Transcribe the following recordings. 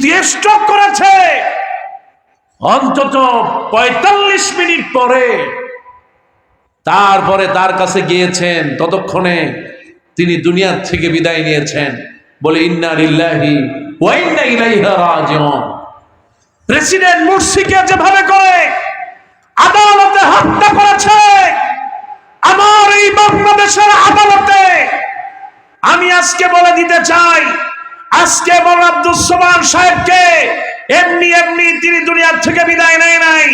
কিন্তু স্ট্রোক করেছে। অন্তত পঁয়তাল্লিশ মিনিট পরে তারপরে তার কাছে গিয়েছেন, ততক্ষণে তিনি দুনিয়ার থেকে বিদায় নিয়েছেন। বলে, ইন্না লিল্লাহি ওয়া ইন্না রাজিউন। প্রেসিডেন্ট মুরসিকে যেভাবে করে আদালতে হত্যা করেছে, আমার এই বাংলাদেশের আদালতে আমি আজকে বলে দিতে চাই আজকে বল আব্দুল সোমান সাহেবকে এমনি এমনি তিনি দুনিয়ার থেকে বিদায় নেয় নাই,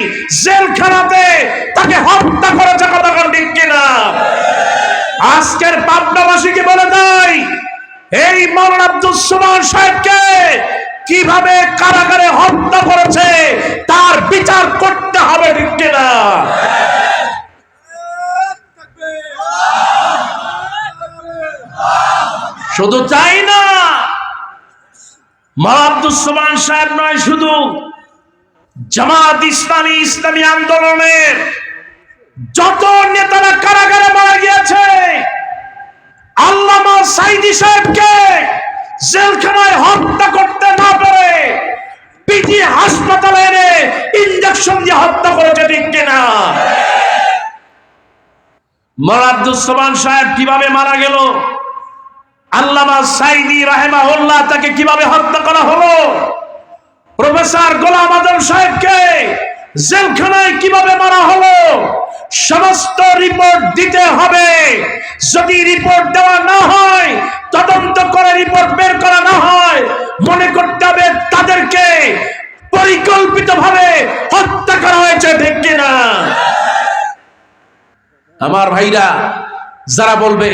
জেলখানাতে তাকে হত্যা করেছে কোন ঠিক কিনা? আজকের পাবনাবাসীকে বলে দেয়, এই মৌলান আব্দুল সোমান সাহেবকে কীভাবে কারাগারে হত্যা করেছে, তার বিচার করতে হবে ঠিক কিনা? শুধু চাই না মা আব্দুল সাহেব নয়, শুধু জামাত ইসলামী ইসলামী আন্দোলনের যত নেতারা কারাগারে মারা গিয়েছে, আল্লামা সাইদি সাহেবকে জেলখানায় হত্যা করতে না পারে পিজি হাসপাতালে এনে ইঞ্জেকশন দিয়ে হত্যা করেছে, ঠিক কিনা? মৌলানা আব্দুল সাহেব কীভাবে মারা গেল? আল্লামা সাইদি রাহেমাহুল্লাহ তাকে কীভাবে হত্যা করা হলো? প্রফেসর গোলাম আদম সাহেবকে জেলখানায় কীভাবে মারা হলো? সমস্ত রিপোর্ট দিতে হবে। যদি রিপোর্ট দেওয়া না হয়, তদন্ত করে রিপোর্ট বের করা না হয়, মনে করতে হবে তাদেরকে পরিকল্পিতভাবে হত্যা করা হয়েছে, ঠিক কিনা? আমার ভাইরা যারা বলবে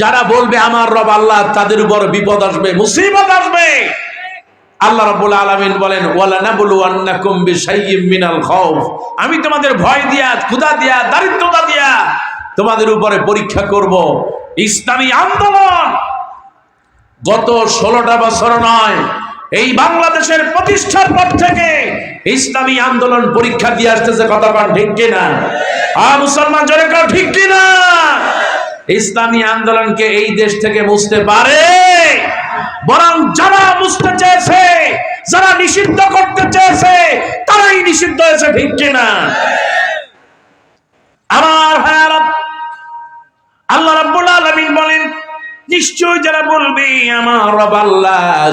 যারা বলবে, আমার রব আল্লাহ তাদের উপর বিপদ আসবে, মুসিবত আসবে আল্লাহ রাব্বুল আলামিন বলেন আমি তোমাদের ভয় দিয়া, ক্ষুধা দিয়া, দারিদ্রতা দিয়া তোমাদের উপরে পরীক্ষা করব। ইসলামী আন্দোলন গত ষোলোটা বছর নয়, এই বাংলাদেশের প্রতিষ্ঠার পর থেকে ইসলামী আন্দোলন পরীক্ষা দিয়ে আসতেছে, কথা পান ঠিক কিনা? আ, মুসলমান জোরে কাও ঠিক কিনা? ইসলামী আন্দোলনকে এই দেশ থেকে মুছতে পারে। বরং যারা মুছতে চেয়েছে, যারা নিষিদ্ধ করতে চেয়েছে, তারাই নিষিদ্ধ হয়েছে, ঠিক কিনা? আমার ভাইয়ারা, আল্লাহ রাব্বুল আলামিন বলেন নিশ্চয় যারা বলবে, আমার রব আল্লাহ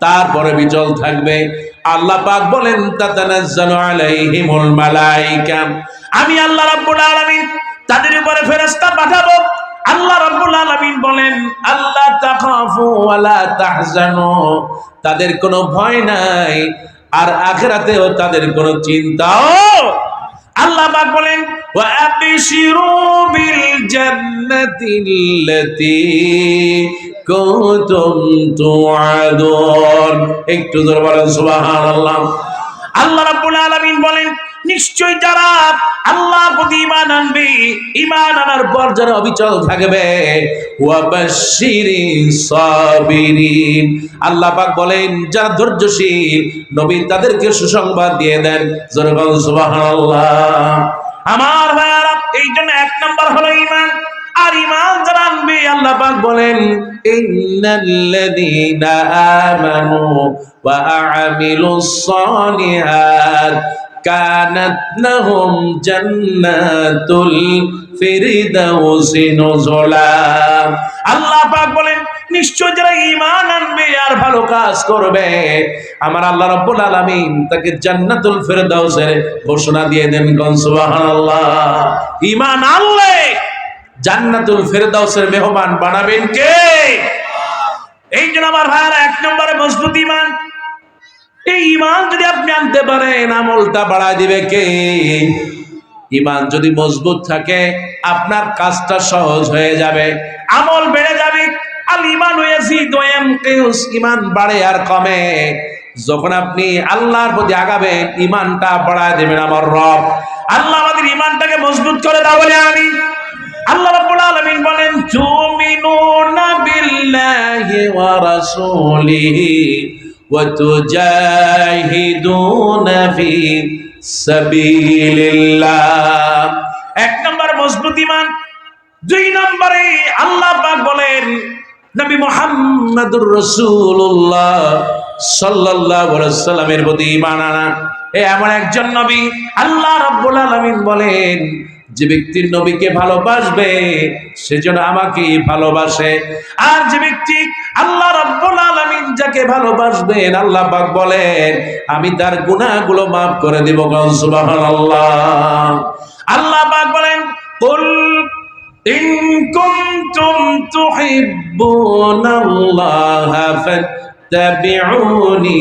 তারপরে বিচল থাকবে। আল্লাহ পাক বলেন তাতানাজ্জালু আলাইহিমুল মালাইকা। আমি আল্লাহ রাব্বুল আলামিন তাদের উপরে ফেরেশতা পাঠাবো। আল্লাহ রাব্বুল আলামিন বলেন আল্লাহ তাখাফু ওয়ালা তাহজানু। তাদের কোনো ভয় নাই, আর আখিরাতেও তাদের কোনো চিন্তাও আল্লাহ পাক বলেন, ওয়া আবশিরু বিল জান্নাতিল্লাতী। কুনতুম তুআদুন। একটু জোরে বলেন সুবহানাল্লাহ। আল্লাহ রাব্বুল আলামিন বলেন নিশ্চয় যারা আল্লাহ প্রতি ঈমান আনবে ঈমান আনার পর যারা অবিচল থাকবে আল্লাহ পাক বলেন যারা ধৈর্যশীল নবী তাদেরকে সুসংবাদ দিয়ে দেন। জোরে বলেন আমার ভাইয়ারা এই জন্য এক নম্বর হলো ঈমান। ঈমান যারা আল্লাহ পাক বলেন, ইন্নাল্লাযীনা আমানু ওয়া আমিলুস সালিহাত কানাত লাহুম জান্নাতুল ফিরদাউসি নুজুলা। আল্লাহ পাক বলেন, নিশ্চয় যারা ঈমান আনবে আর ভালো কাজ করবে, আমার আল্লাহ রাব্বুল আলামিন তাকে জান্নাতুল ফিরদাউসের ঘোষণা দিয়ে দেন সুবহানাল্লাহ। ঈমান আনলে জান্নাতুল ফেরদাউসের মেহমান বানাবেন কে? এই জন্য আমার ভাইয়ারা, এক নম্বরে মজবুত ইমান এই ইমান যদি আপনি আনতে পারেন, আমলটা বাড়ায় দিবে কে? ইমান যদি মজবুত থাকে, আপনার কাজটা সহজ হয়ে যাবে। আমল বেড়ে যাবে। আল ইমান ইমান বাড়ে আর কমে। যখন আপনি আল্লাহর প্রতি আগাবেন ইমানটা বাড়ায় দেবেন আমার রব। আল্লাহ আমাদের ইমানটাকে মজবুত করে দাও বলে আমি। রাসূলিহি ওয়া তুজাহিদুনা ফি সাবিলিল্লাহ এক নম্বর মজবুত ঈমান। দুই নম্বরে আল্লাহ পাক বলেন, নবী মোহাম্মদুর রসুল্লাহ সাল্লাল্লাহু আলাইহি সাল্লামের প্রতি ঈমান আনা এ এমন একজন নবী, আল্লাহ রাব্বুল আলামিন বলেন যে ব্যক্তির নবীকে ভালোবাসবে, সে যেন আমাকে ভালোবাসে। আর যে ব্যক্তি আল্লাহ রব্বুল আলামিন যাকে ভালোবাসবেন, আল্লাহ পাক বলেন, আমি তার গুনাহগুলো মাফ করে দেব সুবহানাল্লাহ। আল্লাহ পাক বলেন, কুল ইন কুনতুম তুহিব্বুনাল্লাহা ফাত্তাবিউনি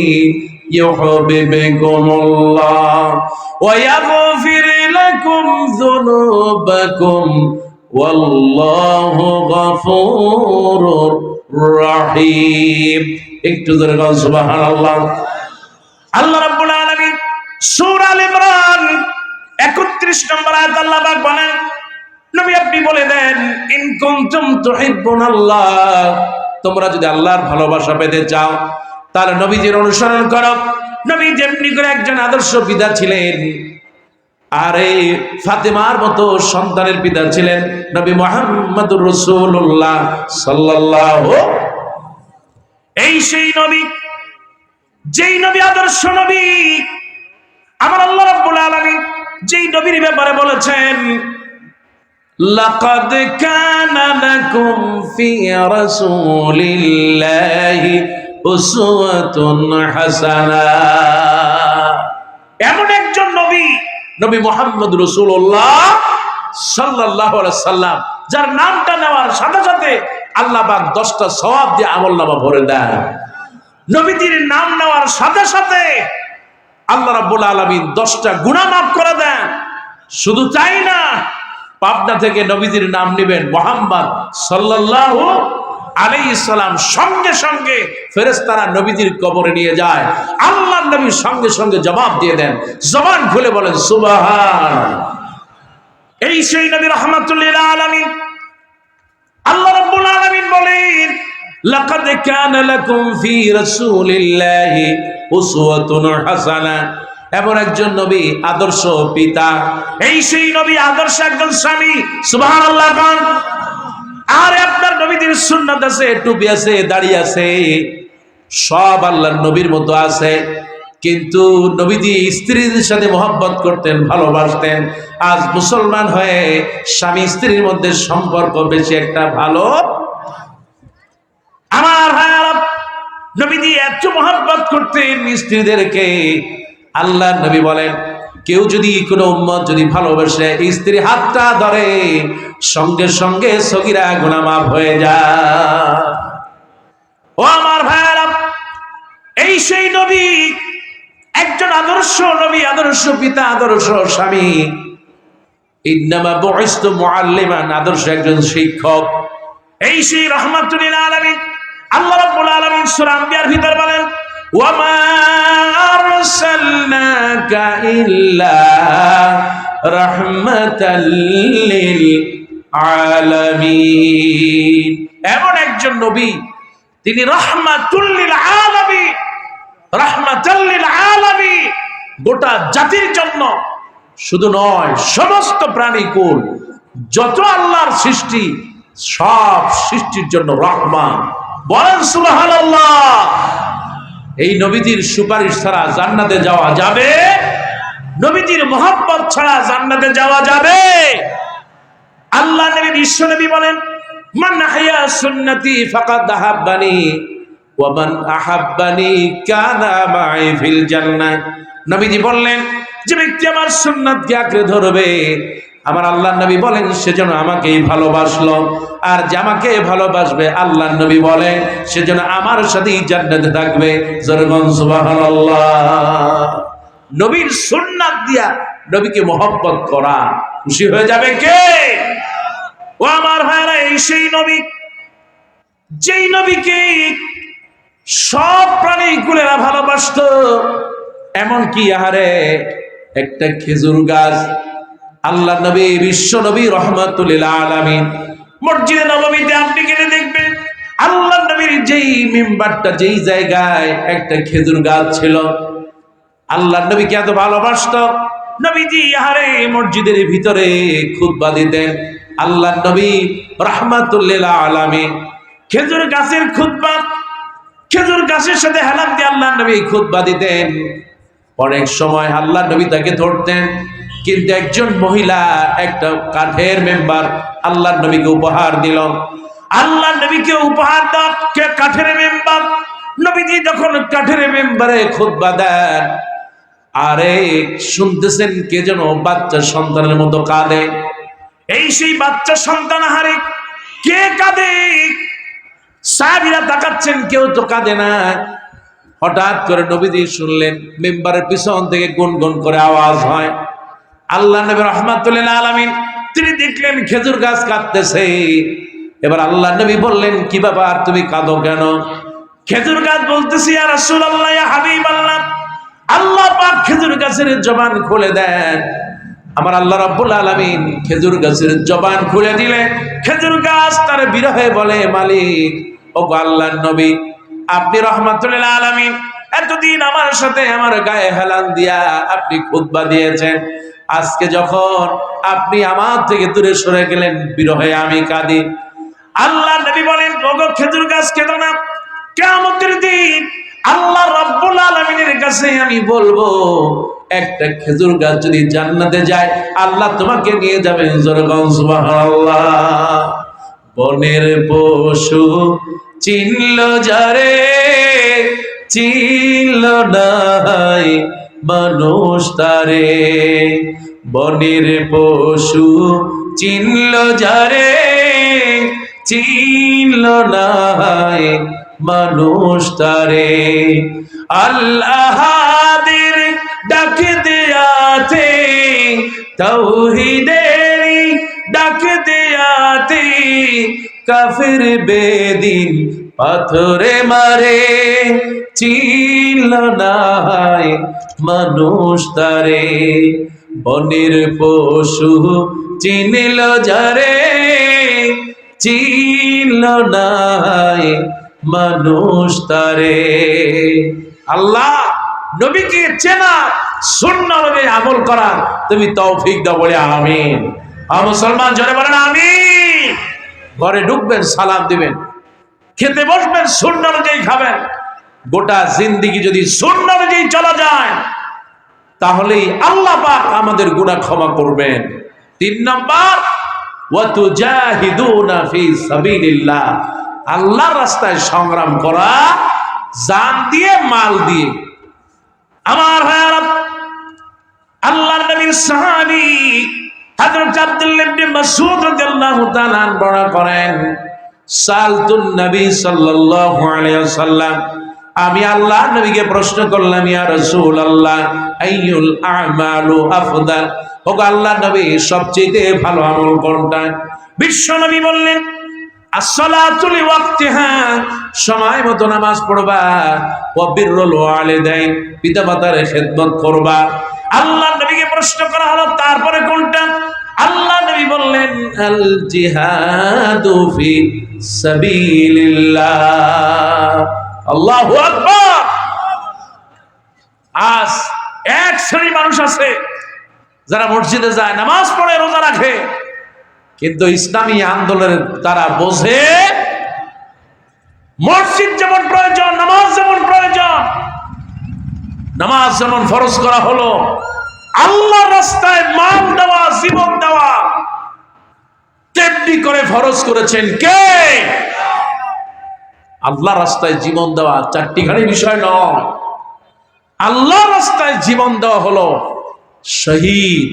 ইউহিব্বুকুমুল্লাহ ওয়া ইয়াগফির لكم ذنوبكم والله غفور رحيم একটু ধরে সুবহান আল্লাহ আল্লাহ রাব্বুল আলামিন সূরা আল ইমরান 31 নম্বর আয়াত আল্লাহ পাক বলেন নবী আপনি বলে দেন ইন কুনতুম তুহিব্বুনাল্লাহ তোমরা যদি আল্লাহর ভালোবাসা পেতে চাও তাহলে নবীজির অনুসরণ করো নবী যেমনি করে একজন আদর্শ পিতা ছিলেন আর এই ফাতেমার মতো সন্তানের পিতা ছিলেন নবী মোহাম্মদুর রসুল্লাহ সাল্লাহ এই সেই নবী, যেই নবী আদর্শ নবী, আমার আল্লাহ রব্বুল আলামিন যেই নবীর ব্যাপারে বলেছেন, লাকাদ কানা লাকুম ফি রাসূলিল্লাহি উসওয়াতুন হাসানা। এমন একজন নবী নবী মোহাম্মদ রসুল্লাহ সাল্লাহ সাল্লাম, যার নামটা নেওয়ার সাথে সাথে আল্লাহ দশটা সওয়াব দিয়ে আমল নামা ভরে দেন। নবীজির নাম নেওয়ার সাথে সাথে আল্লাহ রাব্বুল আলামিন দশটা গুণা মাফ করে দেন। শুধু তাই না, পাবনা থেকে নবীজির নাম নেবেন মোহাম্মদ সাল্লাল্লাহু আলাইহিস সালাম সঙ্গে সঙ্গে ফেরেশতারা নবীজির কবরে নিয়ে যায়। আল্লাহ নবী সঙ্গে সঙ্গে জবাব দিয়ে দেন। জবান খুলে বলেন সুবহান এই সেই নবী রহমাতুল্লিল আলামিন। আল্লাহ রাব্বুল আলামিন বলেন, লাকাদ কানা লাকুম ফি রাসূলিল্লাহি উসওয়াতুন হাসানাহ এমন একজন নবী, আদর্শ পিতা। এই সেই নবী, আদর্শ একজন স্বামী। সুবহানাল্লাহ আর আপনার নবীদের সুন্নাত আছে, টুপি আছে, দাড়ি আছে, সব আল্লাহর নবীর মতো আছে। কিন্তু নবীজি স্ত্রীদের সাথে মোহাব্বত করতেন, ভালোবাসতেন। আজ মুসলমান হয়ে স্বামী স্ত্রীর মধ্যে সম্পর্ক বেশি একটা ভালো। আমার নবীজি এত মোহাব্বত করতেন স্ত্রীদেরকে। আল্লাহ নবী বলেন কেউ যদি কোনো উম্মত যদি ভালোবাসে স্ত্রী হাতটা ধরে, সঙ্গে সঙ্গে সগিরা গুনামাপ হয়ে যায়। ও আমার ভাইয়ারা, এই সেই নবী, একজন আদর্শ নবী, আদর্শ পিতা, আদর্শ স্বামী। ইন্নামা বয়স্ত মুআল্লিমান, আদর্শ একজন শিক্ষক। এই সেই রহমাতুল্লিল আলামিন, আল্লাহ রাব্বুল আলামিন সূরা আম্বিয়ার ভিতর বলেন ইল্লা রাহমাতাল লিল আলামিন এমন একজন নবী, তিনি রহমাতুল লিল আলামিন রহমাতাল লিল আলামিন গোটা জাতির জন্য শুধু নয়, সমস্ত প্রাণীকুল, যত আল্লাহর সৃষ্টি, সব সৃষ্টির জন্য রহমান। বলেন সুবহানাল্লাহ। এই নবীজির সুপারিশ ছাড়া জান্নাতে যাওয়া যাবে? নবীজির মোহাব্বত ছাড়া জান্নাতে যাওয়া যাবে? আল্লাহ নবী, বিশ্ব নবী বলেন, মান আহইয়া সুন্নতি ফাকাদ আহাব্বানি ওয়া মান আহাব্বানি কানা মাই ফিল জান্নাহ। নবীজি বললেন, যে ব্যক্তি আমার সুন্নাতকে আঁকড়ে ধরবে আমার আল্লাহ নবী বলেন সেজন্য আমাকেই ভালোবাসলো। আর যে আমাকে ভালোবাসবে, আল্লাহ নবী বলেন সেজন্য আমার সাথেই জান্নাতে থাকবে। নবীর সুন্নাত দিয়া নবীকে মোহব্বত করা। খুশি হয়ে যাবে কে? ও আমার ভাইরা এই সেই নবী। যেই নবীকে সব প্রাণী গুলেরা ভালোবাসত এমন কি আহারে একটা খেজুর গাছ আল্লাহ নবী, বিশ্ব নবী রহমাতুল্লিল আলামিন। মসজিদে নবমীতে আপনি গেলে দেখবেন আল্লাহ নবীর যেই মেম্বারটা, যেই জায়গায় একটা খেজুর গাছ ছিল আল্লাহ নবীকে এত ভালোবাসত। নবীজি, আহারে, মসজিদের ভিতরে খুতবা দিতেন আল্লাহ নবী রহমাতুল্লিল আলামিন, খেজুর গাছের খুতবা, খেজুর গাছের সাথে হেলান দিয়ে আল্লাহ নবী খুতবা দিতেন। অনেক সময় আল্লাহ নবী তাকে ধরতেন কিন্তু একজন মহিলা, একটা কাঠের মেম্বার আল্লাহ নবীকে উপহার দিল। আল্লাহ নবীকে উপহার দাও কে কাঠের মেম্বার। নবীজি যখন কাঠের মেম্বারে খুতবা দেন, আরে শুনতেছেন কে যেন বাচ্চা সন্তানের মতো কাঁদে? এই সেই বাচ্চা সন্তান হারে কে কাঁদে? সাহাবিরা তাকাচ্ছেন, কেউ তো কাঁদে না। হঠাৎ করে নবীজি শুনলেন, মেম্বারের পিছন থেকে গুনগুন করে আওয়াজ হয়। আল্লাহ নবী রহমাতুল্লাহ আলামিন, তিনি দেখলেন খেজুর গাছ কাঁদতেছে এবার আল্লাহ নবী বললেন, কি ব্যাপার, তুমি কাঁদো কেন? খেজুর গাছ বলতেছি আর রাসূলুল্লাহ, ইয়া হাবিবাল্লাহ, আল্লাহ পাক খেজুর গাছের জবান খুলে দেন। আমার আল্লাহ রাব্বুল আলামিন খেজুর গাছের জবান খুলে দিলে, খেজুর গাছ তার বিরহে বলে, মালিক ও গো আল্লাহর নবী, আপনি রহমাতুল্লাহ আলামিন, এতদিন আমার সাথে আমার গায়ে হেলান দিয়া আপনি খুতবা দিয়েছেন। আজকে যখন আপনি আমার থেকে দূরে সরে গেলেন, বিরহে আমি কাঁদি। আল্লাহ নবী বলেন, ওগো খেজুর গাছ কেঁদো না। কেমতের দিন আল্লাহ রাব্বুল আলামিনের কাছে আমি বলব, একটা খেজুর গাছ যদি জান্নাতে যায়, আল্লাহ তোমাকে নিয়ে যাবেন জোরগঞ্জ বনের পশু চিনল যারে, চিনল নাই। মানুষ তারে। বনের পশু চিনল যারে, চিনল নাই মানুষ তারে। আল্লাহাদের ডাক দেয়াতে তৌহিদের ডাক দেয়াতে কাফির বেদিন পাথরে মারে, চিনল নাই মানুষ তারে, বনের পশু চিনিল যারে, চিনল নাই মানুষ তারে। আল্লাহ নবীকে চেনা, শূন্য নবী আমল করা তুমি তৌফিক দাও বলে আমিন। আ মুসলমান জনে বলেন আমিন। ঘরে ঢুকবেন, সালাম দিবেন। খেতে বসবেন, শূন্য অনুযায়ী খাবেন। গোটা জিন্দিগি যদি শূন্য অনুযায়ী চলা যায়, তাহলেই আল্লাহ পাক আমাদের গুনাহ ক্ষমা করবেন। তিন নম্বর আল্লাহর রাস্তায় সংগ্রাম করা, জান দিয়ে, মাল দিয়ে। আমার নবীর সাহাবী করেন, সালতুন নবী সাল্লাল্লাহু আলাইহি ওয়াসাল্লাম আমি আল্লাহ নবীকে প্রশ্ন করলাম, ইয়া রাসূলুল্লাহ, আইয়ুল আমালু আফদাল? ওগো আল্লাহ নবী সবচেয়ে ভালো আমল কোনটা? বিশ্ব নবী বললেন আসসালাতু লিওয়াক্তিহা সময় মতো নামাজ পড়বা, ওয়া বিররুল ওয়ালিদাইন, পিতামাতার খেদমত করবা। আল্লাহ নবীকে প্রশ্ন করা হলো, তারপরে কোনটা? আল্লাহ নবী বললেন আল জিহাদু ফি সাবিলিল্লাহ। আল্লাহু আজ এক শ্রেণি মানুষ আছে, যারা মসজিদে যায়, নামাজ পড়ে, রোজা রাখে, কিন্তু ইসলামী আন্দোলনের তারা বোঝে, মসজিদ যেমন প্রয়োজন, নামাজ যেমন প্রয়োজন, নামাজ যেমন ফরজ করা হলো আল্লাহ রাস্তায় মান দেওয়া, জীবন দেওয়া, তেমনি করে ফরজ করেছেন কে? আল্লাহ রাস্তায় জীবন দেওয়া চারটি ঘাড়ি বিষয় নয়। আল্লাহ রাস্তায় জীবন দেওয়া হলো শহীদ।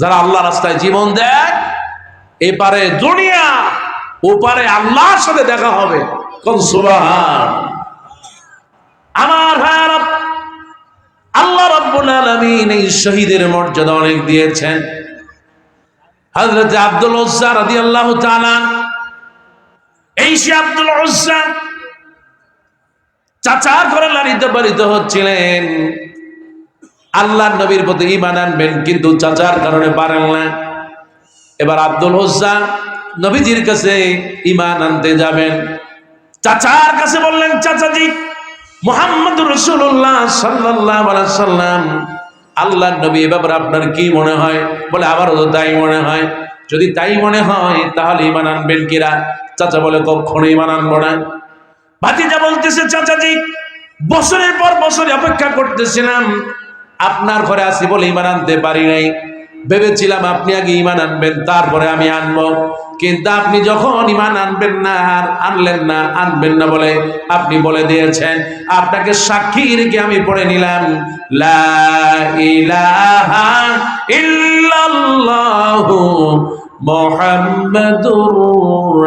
যারা আল্লাহ রাস্তায় জীবন দেয়, এপারে দুনিয়া, ওপারে আল্লাহর সাথে দেখা হবে। কোন সুবহান। আমার ভাইয়ারা, আল্লাহ রাব্বুল আলামিন এই শহীদের মর্যাদা অনেক দিয়েছেন। হযরত আব্দুল উজ্জা রাদিয়াল্লাহু তাআলা এই সে আব্দুল উজ্জা চাচা করে লালিত পালিত হচ্ছিলেন। আল্লাহ নবীর প্রতি ইমান আনবেন, কিন্তু চাচার কারণে পারেন না। এবার আব্দুল হোসা নবীজির কাছে ইমান আনতে যাবেন। চাচার কাছে বললেন, চাচাজি, মোহাম্মদ রসুল্লাহ সাল্লাহ সাল্লাম আল্লাহ নবী এ ব্যাপারে আপনার কি মনে হয়? বলে আবারও তাই মনে হয়। যদি তাই মনে হয়, তাহলে ইমান আনবেন কিরা? চাচা বলে কখনো ইমান না। ভাতিজা বলতেছে, চাচাজি, বছরের পর বছর অপেক্ষা করতেছিলাম। আপনার ঘরে আসি বলে ইমান আনতে পারি নাই। ভেবেছিলাম আপনি আগে ইমান আনবেন, তারপরে আমি আনব। কিন্তু আপনি যখন ইমান আনবেন না, আর আনলেন না, আনবেন না বলে আপনি বলে দিয়েছেন। আপনাকে সাক্ষী রেখে আমি পড়ে নিলাম? লা ইলাহা ইল্লাল্লাহু মুহাম্মাদুর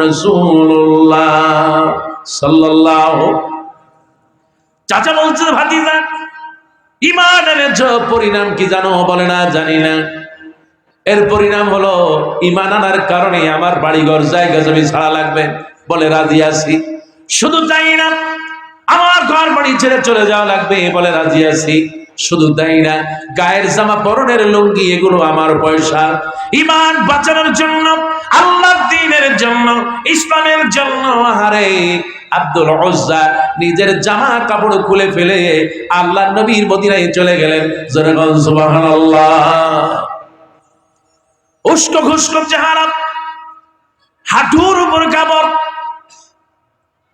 রাসূলুল্লাহ সাল্লাল্লাহু চাচা বলছে ভাতিজা ইমান পরিণাম কি জানো বলে না জানি না। এর পরিণাম হলো ইমান আনার কারণে আমার বাড়িঘর জায়গা জমি ছাড়া লাগবে বলে রাজি আছি। শুধু তাই না, আমার ঘর বাড়ি ছেড়ে চলে যাওয়া লাগবে বলে রাজি আছি। শুধু তাই না, গায়ের জামা পরনের লুঙ্গি, এগুলো আমার পয়সা। ইমান বাঁচানোর জন্য আল্লাহ দিনের জন্য, ইসলামের জন্য হারে আব্দুল উজ্জা নিজের জামা কাপড় খুলে ফেলে আল্লাহ নবীর মদিনায় চলে গেলেন। বল, সুবহানাল্লাহ। উস্কো ঘুস্কো চেহারা, হাঁটুর উপর কাপড়।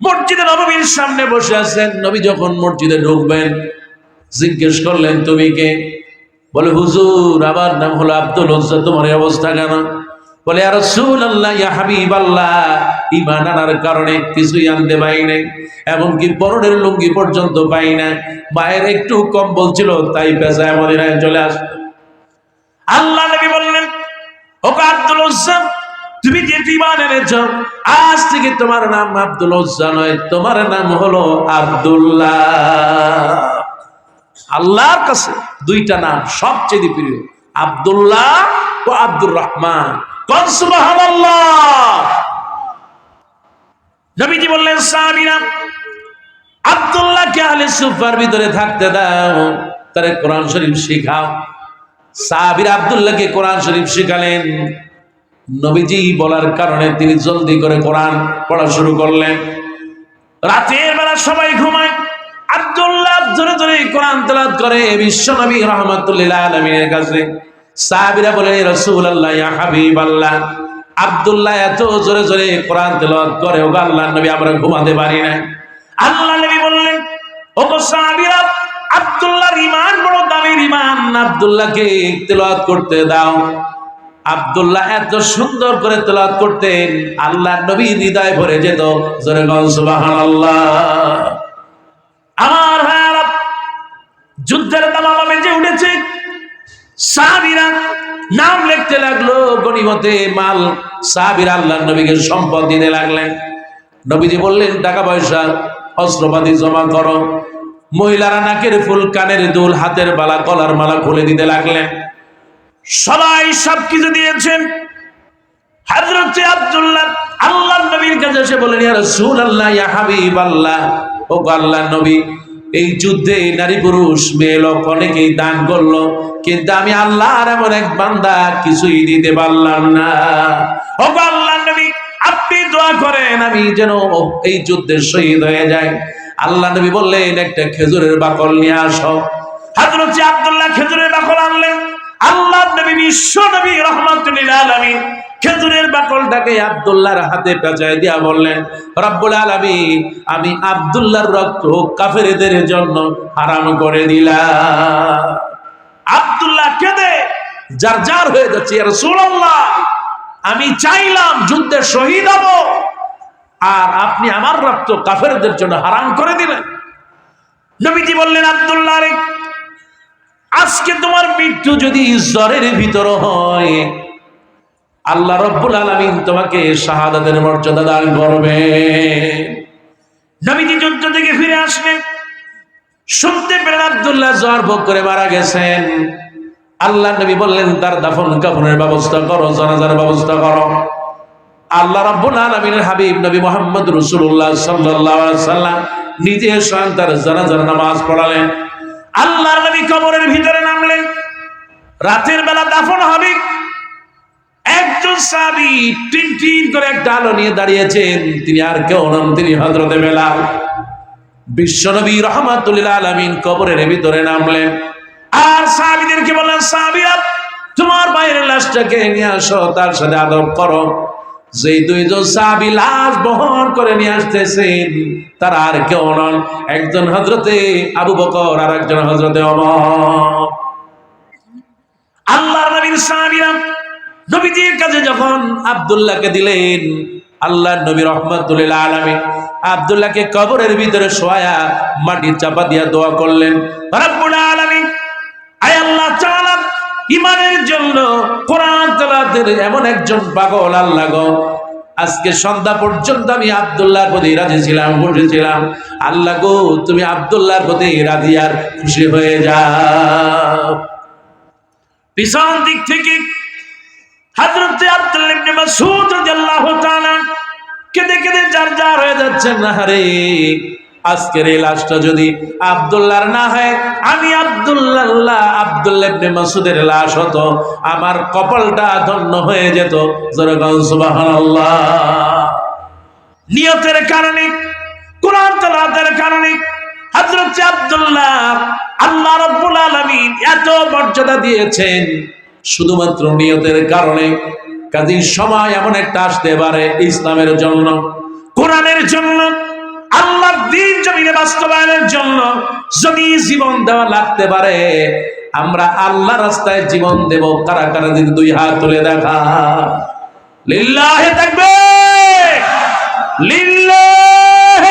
মসজিদে নবীর সামনে বসে আছেন, নবী যখন মসজিদে ঢুকবেন জিজ্ঞেস করলেন, তুমি কে? বলে, হুজুর, আমার নাম হলো আব্দুল উজ্জা, তোমার অবস্থা কেন? বলে আর রসুল আল্লাহ হাবিব আল্লাহ ইমান কারণে কিছুই আনতে পাই নাই, এমনকি পরনের লুঙ্গি পর্যন্ত পাই না মায়ের একটু কম বলছিল তাই পেশায় মদিনায় চলে আস আল্লাহ নবী বললেন ওকে আব্দুল উজ্জা, তুমি যে ইমান এনেছ, আজ থেকে তোমার নাম আব্দুল উজ্জা নয়, তোমার নাম হলো আব্দুল্লাহ। আল্লাহর কাছে দুইটা নাম সবচেয়ে প্রিয়, আব্দুল্লাহ ও আব্দুর রহমান। বললেন সুফার ভিতরে থাকতে দাও কোরআন শরীফ শিখাও। আব্দুল্লাহকে কোরআন শরীফ শিখালেন। নবীজি বলার কারণে তিনি জলদি করে কোরআন পড়া শুরু করলেন। রাতের বেলা সবাই ঘুমায়। আব্দুল্লাহ ধরে ধরে কোরআন তেলাওয়াত করে ইয়া আব্দুল্লাহ এত জোরে জোরে কোরআন করে নবী নবী আব্দুল্লাহকে তেলাওয়াত করতে দাও। আব্দুল্লাহ এত সুন্দর করে তেলাওয়াত করতেন, আল্লাহর নবী হৃদয় ভরে যেত। জোরে আমার ভাইয়ারা যুদ্ধের দামামা বেজে উঠেছে, সাহাবীরা নাম লিখতে লাগল গনিমতে মাল, সাহাবীরা আল্লাহর নবীকে সম্পদ দিতে লাগলেন। নবীজি বললেন, টাকা পয়সা, অস্ত্রপাতি জমা করো। মহিলারা নাকের ফুল, কানের দুল, হাতের বালা, গলার মালা খুলে দিতে লাগলেন। সবাই সবকিছু দিয়েছেন। হযরত আব্দুল্লাহ আল্লাহর নবীর কাছে এসে বলেন ইয়া রাসূলুল্লাহ, ইয়া হাবিবাল্লাহ। ও গো আল্লাহর নবী, এই যুদ্ধে নারী পুরুষ, মেয়ে লোক অনেকেই দান করল, কিন্তু আমি আল্লাহর এমন এক বান্দা কিছুই দিতে পারলাম না। ও গো আল্লাহর নবী, আপনি দোয়া করেন আমি যেন এই যুদ্ধে শহীদ হয়ে যাই। আল্লাহ নবী বললেন, একটা খেজুরের বাকল নিয়ে আসো। হযরত আব্দুল্লাহ খেজুরের বাকল আনলেন। আল্লাহ নবী বিশ্ব নবী রহমাতুল্লিল আলামিন খেজুরের বাকলটাকে আব্দুল্লাহর হাতে পেঁচায় দিয়া বললেন, রব্বুল আলামিন, আমি আব্দুল্লাহর রক্ত কাফেরদের জন্য হারাম করে দিলাম। আব্দুল্লাহ কেঁদে, যার যার হয়ে যাচ্ছে আর আমি চাইলাম যুদ্ধে শহীদ হব, আর আপনি আমার রক্ত কাফেরদের জন্য হারাম করে দিলেন নবীজি বললেন, আব্দুল্লাহ আজকে তোমার মৃত্যু যদি জ্বরের ভিতর হয় আল্লাহ রব্বুল আলমিন তোমাকে শাহাদাতের মর্যাদা দান করবে। থেকে ফিরে আসলেন। শুনতে পেলেন আবদুল্লাহ জ্বর ভোগ করে মারা গেছেন। আল্লাহ নবী বললেন, তার দাফন কাফনের ব্যবস্থা করো, জানাজার ব্যবস্থা করো। আল্লাহ রাব্বুল আলামিনের হাবিব নবী মুহাম্মদ রাসূলুল্লাহ সাল্লাল্লাহু আলাইহি সাল্লাম নিজে স্বয়ং তার জানাজার নামাজ পড়ালেন। আল্লাহর নবী কবরের ভিতরে নামলেন। রাতের বেলা দাফন হবে। একজন সাহাবী টিন টিন করে একটা আলো নিয়ে দাঁড়িয়েছেন। তিনি আর কেউ নন, তিনি হযরতে বেলাল। বিশ্বনবী রহমাতুল্লাহ আলামিন কবরের ভিতরে নামলেন। আর সাহাবীদেরকে বললেন, সাহাবীরা, তোমার বাইরের লাশটাকে নিয়ে আসো, তার সাথে আদব করো। যে দুইজন সাহাবী লাশ বহন করে নিয়ে আসতেছেন, তারা আর কেউ নন। একজন হজরতে আবু বকর আর একজন হজরতে অমর আল্লাহর নবীর সাহাবীরা নবীজির কাছে যখন আব্দুল্লাহকে দিলেন আল্লাহ নবী রহমতুল্লাহ আলামিন আব্দুল্লাহকে কবরের ভিতরে শোয়া মাটি চাপা দিয়া দোয়া করলেন আলামিন, আয় আল্লাহ চালাম ইমানের জন্য কোরআন এমন একজন পাগল আল্লাহ গো, আজকে সন্ধ্যা পর্যন্ত আমি আব্দুল্লাহর প্রতি রাজি ছিলাম বসেছিলাম আল্লাহ গো, তুমি আব্দুল্লাহর প্রতি রাজি আর খুশি হয়ে যাও। পিছন দিক থেকে কেঁদে কেঁদে হয়ে না আজকের এই লাশটা যদি আব্দুল্লাহর না হয়, আমি আব্দুল্লাহ আব্দুল্লাহ ইবনে মাসউদের লাশ হতো, আমার কপালটা ধন্য হয়ে যেত। নিয়তের কারণে, কোরআন কারণে হযরত আব্দুল্লাহ আল্লাহ রাব্বুল আলামিন এত মর্যাদা দিয়েছেন। শুধুমাত্র নিয়তের কারণে কাজী সময় এমন একটা আসতে পারে ইসলামের জন্য, কোরআনের জন্য, আল্লাহর দিন জমিনে বাস্তবায়নের জন্য যদি জীবন দেওয়া লাগতে পারে, আমরা আল্লাহ রাস্তায় জীবন দেব কারা কারা দিন দুই হাত তুলে দেখা। লিল্লাহে থাকবে লিল্লাহ